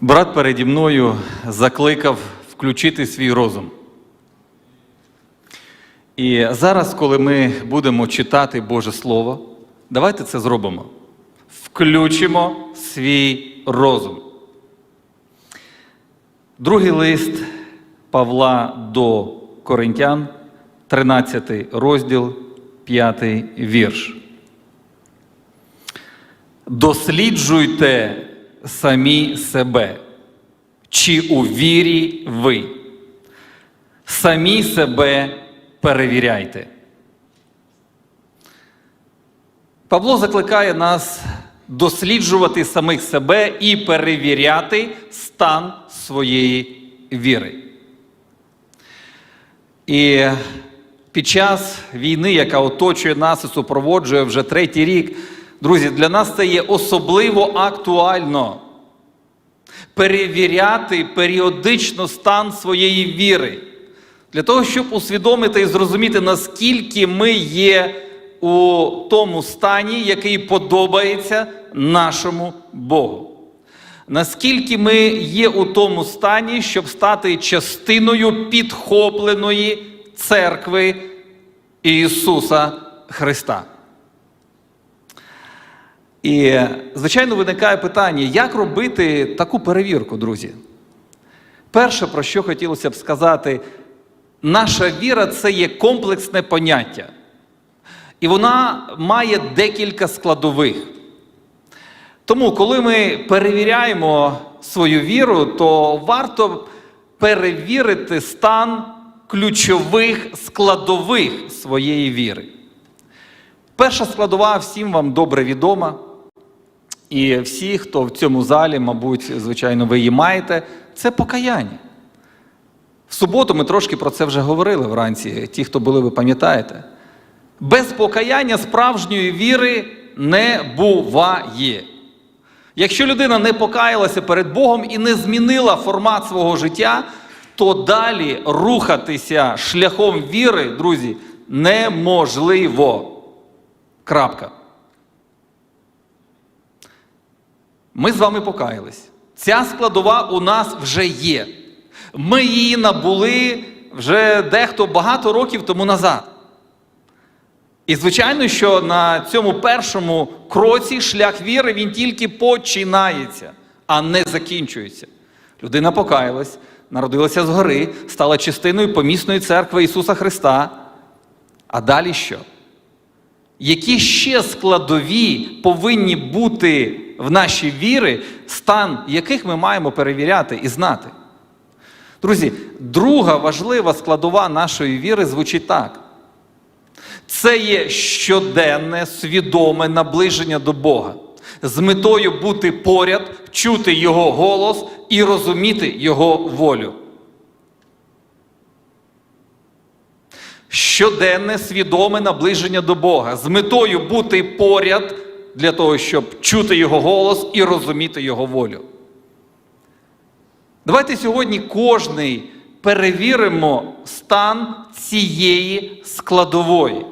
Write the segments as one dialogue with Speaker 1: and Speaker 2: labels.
Speaker 1: Брат переді мною закликав включити свій розум. І зараз, коли ми будемо читати Боже Слово, давайте це зробимо. Включимо свій розум. Другий лист Павла до Коринтян, 13 розділ, 5 вірш. Досліджуйте самі себе, чи у вірі ви. Самі себе перевіряйте. Павло закликає нас досліджувати самих себе і перевіряти стан своєї віри. І під час війни, яка оточує нас і супроводжує вже третій рік, друзі, для нас це є особливо актуально перевіряти періодично стан своєї віри, для того, щоб усвідомити і зрозуміти, наскільки ми є у тому стані, який подобається нашому Богу. Наскільки ми є у тому стані, щоб стати частиною підхопленої церкви Ісуса Христа. І, звичайно, виникає питання, як робити таку перевірку, друзі? Перше, про що хотілося б сказати, наша віра це є комплексне поняття. І вона має декілька складових. Тому, коли ми перевіряємо свою віру, то варто перевірити стан ключових складових своєї віри. Перша складова всім вам добре відома. І всі, хто в цьому залі, мабуть, звичайно, ви її маєте, це покаяння. В суботу ми трошки про це вже говорили вранці. Ті, хто були, ви пам'ятаєте. Без покаяння справжньої віри не буває. Якщо людина не покаялася перед Богом і не змінила формат свого життя, то далі рухатися шляхом віри, друзі, неможливо. Крапка. Ми з вами покаялись. Ця складова у нас вже є. Ми її набули вже дехто багато років тому назад. І, звичайно, що на цьому першому кроці шлях віри він тільки починається, а не закінчується. Людина покаялась, народилася згори, стала частиною помісної церкви Ісуса Христа. А далі що? Які ще складові повинні бути в нашій віри, стан яких ми маємо перевіряти і знати? Друзі, друга важлива складова нашої віри звучить так. Це є щоденне свідоме наближення до Бога з метою бути поряд, чути Його голос і розуміти Його волю. Щоденне свідоме наближення до Бога з метою бути поряд для того, щоб чути Його голос і розуміти Його волю. Давайте сьогодні кожний перевіримо стан цієї складової.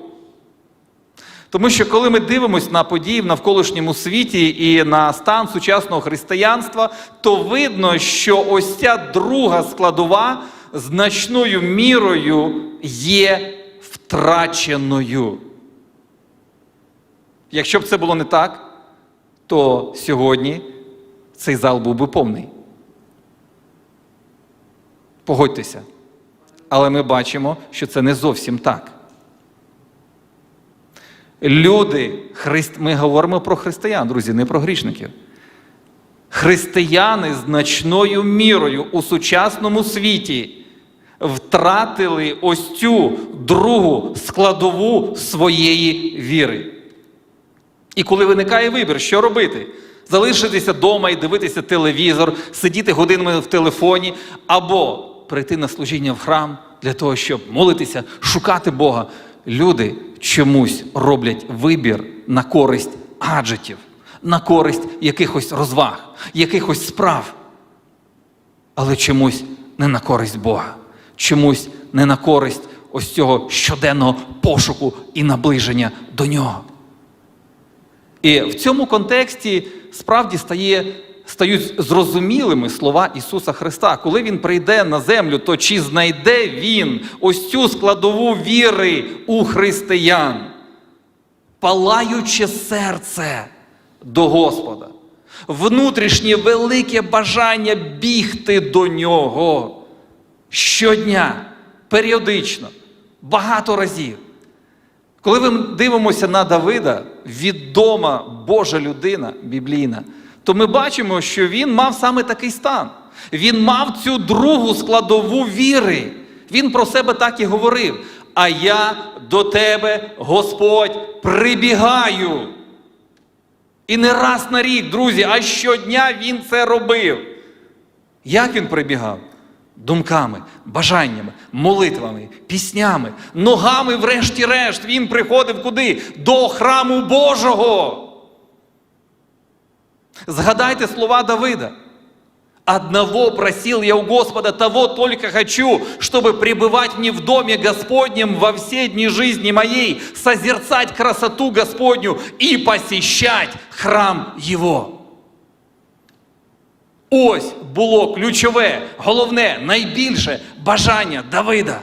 Speaker 1: Тому що коли ми дивимося на події в навколишньому світі і на стан сучасного християнства, то видно, що ось ця друга складова значною мірою є втраченою. Якщо б це було не так, то сьогодні цей зал був би повний. Погодьтеся. Але ми бачимо, що це не зовсім так. Люди, христ... ми говоримо про християн, друзі, не про грішників. Християни значною мірою у сучасному світі втратили ось цю другу складову своєї віри. І коли виникає вибір, що робити? Залишитися вдома і дивитися телевізор, сидіти годинами в телефоні, або прийти на служіння в храм для того, щоб молитися, шукати Бога. Люди чомусь роблять вибір на користь гаджетів, на користь якихось розваг, якихось справ, але чомусь не на користь Бога, чомусь не на користь ось цього щоденного пошуку і наближення до нього. І в цьому контексті справді стає стають зрозумілими слова Ісуса Христа. Коли Він прийде на землю, то чи знайде Він ось цю складову віри у християн? Палаюче серце до Господа, внутрішнє велике бажання бігти до Нього щодня, періодично, багато разів. Коли ми дивимося на Давида, відома Божа людина біблійна, то ми бачимо, що він мав саме такий стан. Він мав цю другу складову віри. Він про себе так і говорив. А я до тебе, Господь, прибігаю. І не раз на рік, друзі, а щодня він це робив. Як він прибігав? Думками, бажаннями, молитвами, піснями, ногами, врешті-решт, він приходив куди? До храму Божого. Згадайте слова Давида. Одного просил я у Господа, того только хочу, чтобы пребывать мне в доме Господнем во все дни жизни моей, созерцать красоту Господню и посещать храм Его. Ось було ключове, головне, найбільше бажання Давида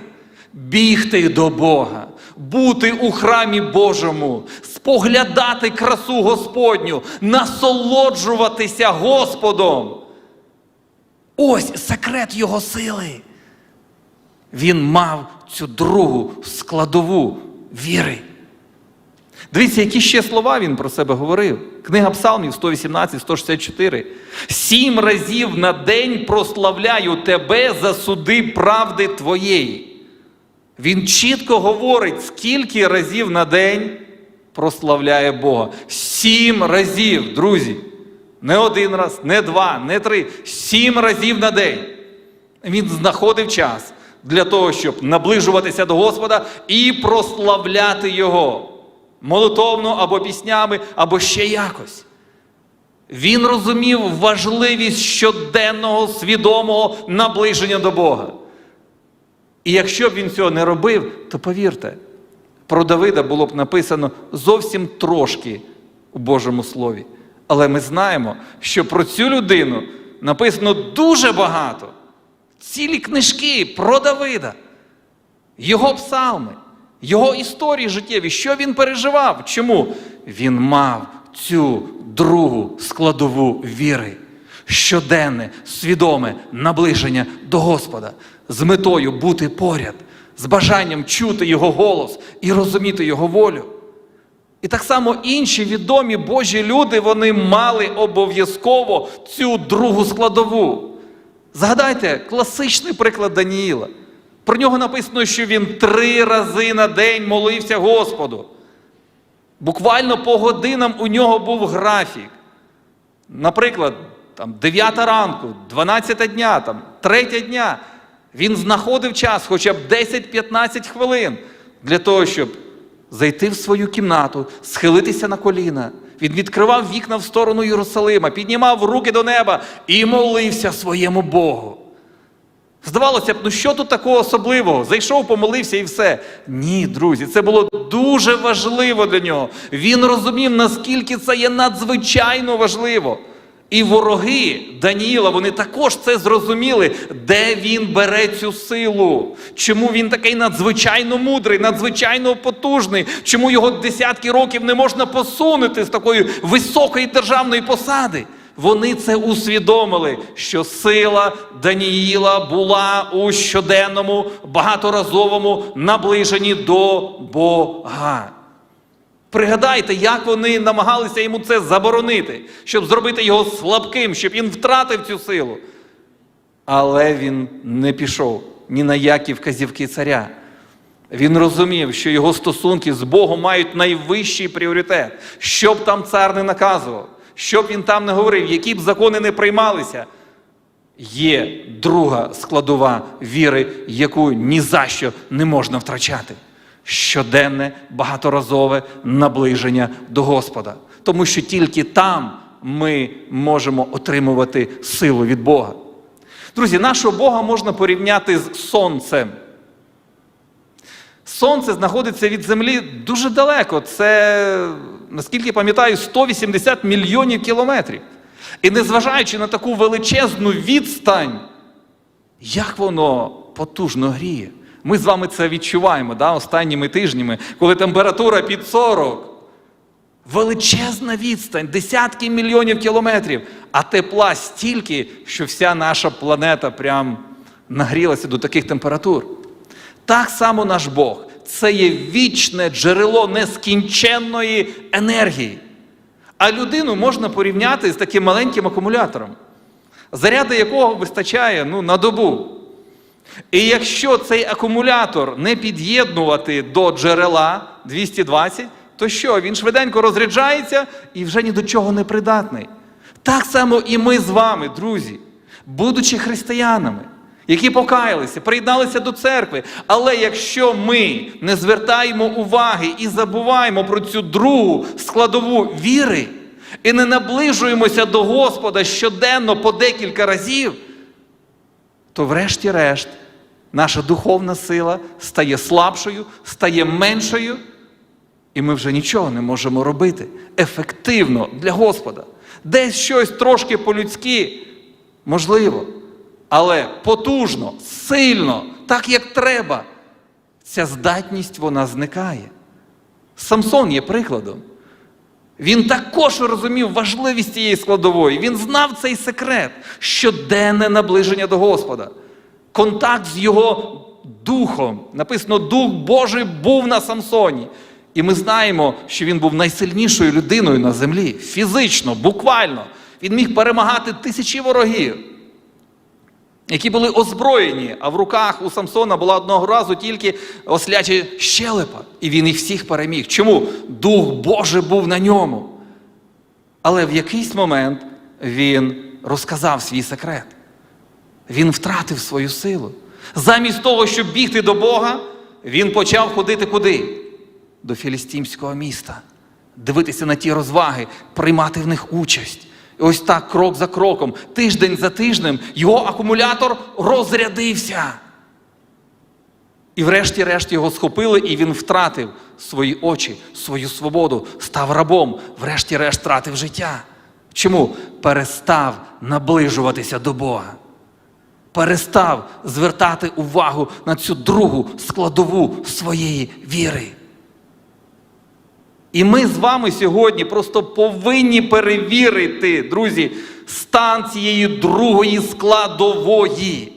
Speaker 1: бігти до Бога, бути у храмі Божому, споглядати красу Господню, насолоджуватися Господом. Ось секрет його сили. Він мав цю другу складову віри. Дивіться, які ще слова він про себе говорив. Книга Псалмів 118, 164. Сім разів на день прославляю тебе за суди правди твоєї. Він чітко говорить, скільки разів на день прославляє Бога. Сім разів, друзі. Не один раз, не два, не три. Сім разів на день. Він знаходив час для того, щоб наближуватися до Господа і прославляти Його молитовно або піснями, або ще якось. Він розумів важливість щоденного свідомого наближення до Бога. І якщо б він цього не робив, то повірте, про Давида було б написано зовсім трошки у Божому Слові. Але ми знаємо, що про цю людину написано дуже багато. Цілі книжки про Давида, його псалми, його історії життєві, що він переживав. Чому? Він мав цю другу складову віри, щоденне, свідоме наближення до Господа з метою бути поряд, з бажанням чути Його голос і розуміти Його волю. І так само інші відомі Божі люди, вони мали обов'язково цю другу складову. Згадайте класичний приклад Даніїла. Про нього написано, що він три рази на день молився Господу. Буквально по годинам у нього був графік. Наприклад, там 9 ранку, 12 дня, там, 3 дня. Він знаходив час хоча б 10-15 хвилин для того, щоб зайти в свою кімнату, схилитися на коліна. Він відкривав вікна в сторону Єрусалима, піднімав руки до неба і молився своєму Богу. Здавалося б, ну що тут такого особливого? Зайшов, помолився і все. Ні, друзі, це було дуже важливо для нього. Він розумів, наскільки це є надзвичайно важливо. І вороги Даніїла, вони також це зрозуміли, де він бере цю силу, чому він такий надзвичайно мудрий, надзвичайно потужний, чому його десятки років не можна посунути з такої високої державної посади. Вони це усвідомили, що сила Даніїла була у щоденному, багаторазовому наближенні до Бога. Пригадайте, як вони намагалися йому це заборонити, щоб зробити його слабким, щоб він втратив цю силу. Але він не пішов ні на які вказівки царя. Він розумів, що його стосунки з Богом мають найвищий пріоритет. Що б там цар не наказував, що б він там не говорив, які б закони не приймалися. Є друга складова віри, яку ні за що не можна втрачати. Щоденне багаторазове наближення до Господа. Тому що тільки там ми можемо отримувати силу від Бога. Друзі, нашого Бога можна порівняти з сонцем. Сонце знаходиться від землі дуже далеко. Це, наскільки пам'ятаю, 180 мільйонів кілометрів. І незважаючи на таку величезну відстань, як воно потужно гріє. Ми з вами це відчуваємо да, останніми тижнями, коли температура під 40. Величезна відстань, десятки мільйонів кілометрів, а тепла стільки, що вся наша планета прям нагрілася до таких температур. Так само наш Бог це є вічне джерело нескінченної енергії. А людину можна порівняти з таким маленьким акумулятором, заряди якого вистачає ну, на добу. І якщо цей акумулятор не під'єднувати до джерела 220, то що? Він швиденько розряджається і вже ні до чого не придатний. Так само і ми з вами, друзі, будучи християнами, які покаялися, приєдналися до церкви. Але якщо ми не звертаємо уваги і забуваємо про цю другу складову віри, і не наближуємося до Господа щоденно по декілька разів, то врешті-решт наша духовна сила стає слабшою, стає меншою, і ми вже нічого не можемо робити ефективно для Господа. Десь щось трошки по-людськи можливо, але потужно, сильно, так як треба, ця здатність вона зникає. Самсон є прикладом. Він також розумів важливість цієї складової. Він знав цей секрет, щоденне наближення до Господа, контакт з його духом. Написано, Дух Божий був на Самсоні. І ми знаємо, що він був найсильнішою людиною на землі, фізично, буквально. Він міг перемагати тисячі ворогів, які були озброєні, а в руках у Самсона була одного разу тільки осляча щелепа. І він їх всіх переміг. Чому? Дух Божий був на ньому. Але в якийсь момент він розказав свій секрет. Він втратив свою силу. Замість того, щоб бігти до Бога, він почав ходити куди? До філістимського міста, дивитися на ті розваги, приймати в них участь. Ось так, крок за кроком, тиждень за тижнем, його акумулятор розрядився. І врешті-решт його схопили, і він втратив свої очі, свою свободу, став рабом, врешті-решт втратив життя. Чому? Перестав наближуватися до Бога. Перестав звертати увагу на цю другу складову своєї віри. І ми з вами сьогодні просто повинні перевірити, друзі, стан цієї другої складової.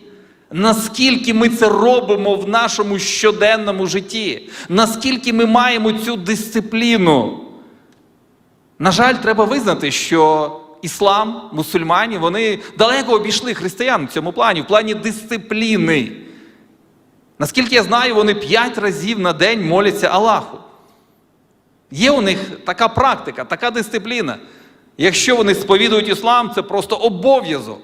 Speaker 1: Наскільки ми це робимо в нашому щоденному житті, наскільки ми маємо цю дисципліну. На жаль, треба визнати, що іслам, мусульмані, вони далеко обійшли християн в цьому плані, в плані дисципліни. Наскільки я знаю, вони п'ять разів на день моляться Аллаху. Є у них така практика, така дисципліна. Якщо вони сповідують іслам, це просто обов'язок.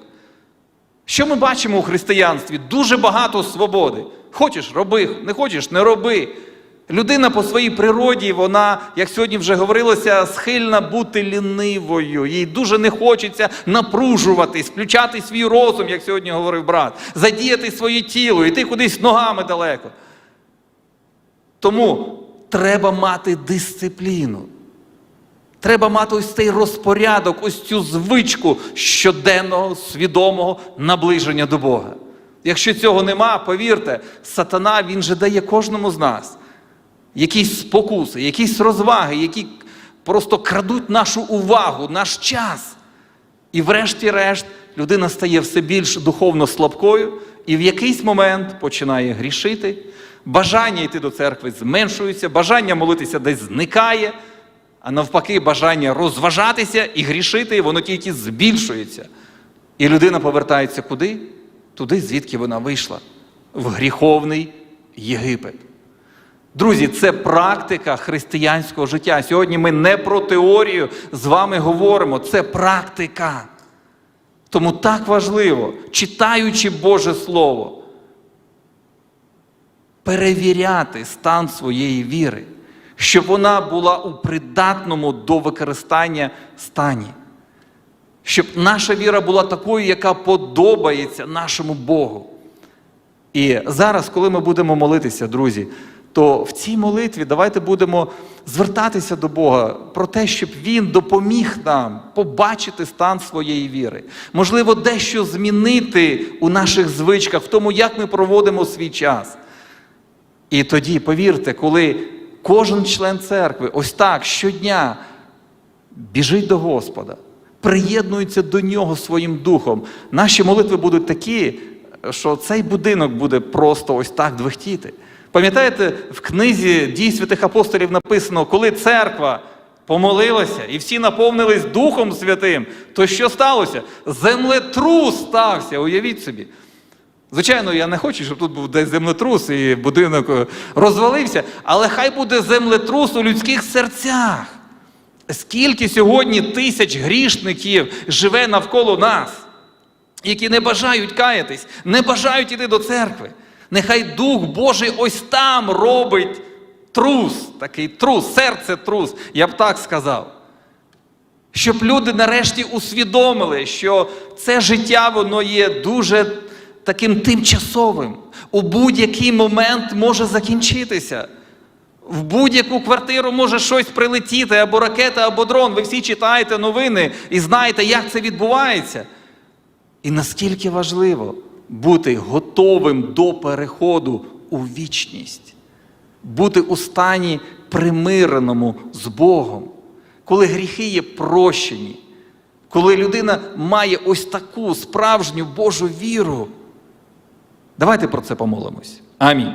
Speaker 1: Що ми бачимо у християнстві? Дуже багато свободи. Хочеш роби, не хочеш не роби. Людина по своїй природі, вона, як сьогодні вже говорилося, схильна бути лінивою. Їй дуже не хочеться напружуватись, включати свій розум, як сьогодні говорив брат, задіяти своє тіло, йти кудись ногами далеко. Тому треба мати дисципліну. Треба мати ось цей розпорядок, ось цю звичку щоденного, свідомого наближення до Бога. Якщо цього нема, повірте, сатана він же дає кожному з нас якісь спокуси, якісь розваги, які просто крадуть нашу увагу, наш час. І врешті-решт людина стає все більш духовно слабкою і в якийсь момент починає грішити. Бажання йти до церкви зменшується, бажання молитися десь зникає, а навпаки, бажання розважатися і грішити, воно тільки збільшується. І людина повертається куди? Туди, звідки вона вийшла, в гріховний Єгипет. Друзі, це практика християнського життя. Сьогодні ми не про теорію з вами говоримо, це практика. Тому так важливо, читаючи Боже Слово, перевіряти стан своєї віри, щоб вона була у придатному до використання стані. Щоб наша віра була такою, яка подобається нашому Богу. І зараз, коли ми будемо молитися, друзі, то в цій молитві давайте будемо звертатися до Бога про те, щоб Він допоміг нам побачити стан своєї віри. Можливо, дещо змінити у наших звичках, в тому, як ми проводимо свій час. І тоді, повірте, коли кожен член церкви ось так щодня біжить до Господа, приєднується до нього своїм духом, наші молитви будуть такі, що цей будинок буде просто ось так двихтіти. Пам'ятаєте, в книзі дій святих апостолів написано, коли церква помолилася і всі наповнились Духом Святим, то що сталося? Землетрус стався, уявіть собі. Звичайно, я не хочу, щоб тут був десь землетрус і будинок е, розвалився, але хай буде землетрус у людських серцях. Скільки сьогодні тисяч грішників живе навколо нас, які не бажають каятись, не бажають іти до церкви. Нехай Дух Божий ось там робить трус, такий трус, серце трус, я б так сказав. Щоб люди нарешті усвідомили, що це життя воно є дуже таким тимчасовим. У будь-який момент може закінчитися. В будь-яку квартиру може щось прилетіти, або ракета, або дрон. Ви всі читаєте новини і знаєте, як це відбувається. І наскільки важливо бути готовим до переходу у вічність, бути у стані примиреному з Богом, коли гріхи є прощені, коли людина має ось таку справжню Божу віру. Давайте про це помолимось. Амінь.